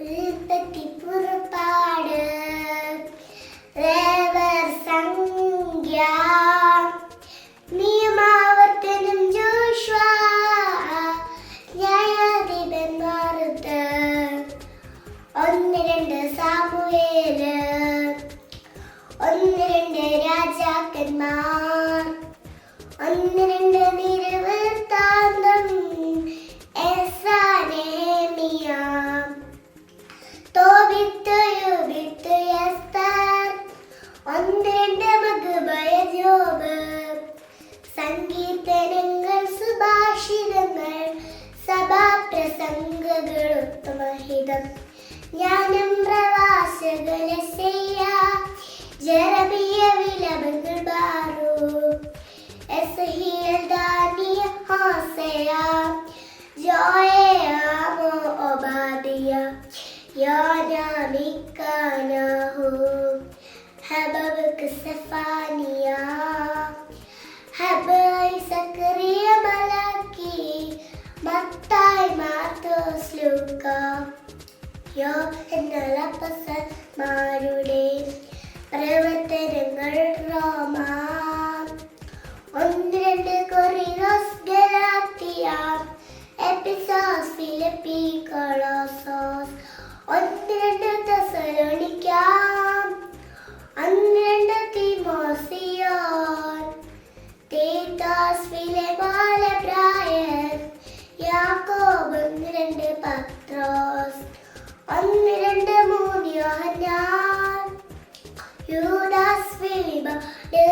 Ripeti purpa. സംഗീതനങ്ങൾ സുഭാഷിതങ്ങൾ സഭാപ്രസംഗങ്ങൾ ഉത്തമഹിതം ജ്ഞാനം പ്രവാസകലസയ്യ ജറബിയ വിലപങ്ങൾ ബാറു. എസ്ഹിയൽ Daniya ഹോസയ ജോയാമോ Obadiah യോനാ ഹബബ് ഹബബക്ക് മാർത്തോസ് ലൂക്ക യോ എന്നുള്ള പസന്മാരുടെ പ്രവർത്തനങ്ങൾ റോമ. ഒന്ന് രണ്ട് ഗലാത്തിയ. എപ്പിസോസ് ഫിലിപ്പി കൊളോസോസ്. ഒന്ന് രണ്ട് തെസലോണിക്കാം. ഒന്ന് രണ്ട് തിമോസിയോൻ. തീത്തോസ് യൂദാസ് ഫിലിബാട്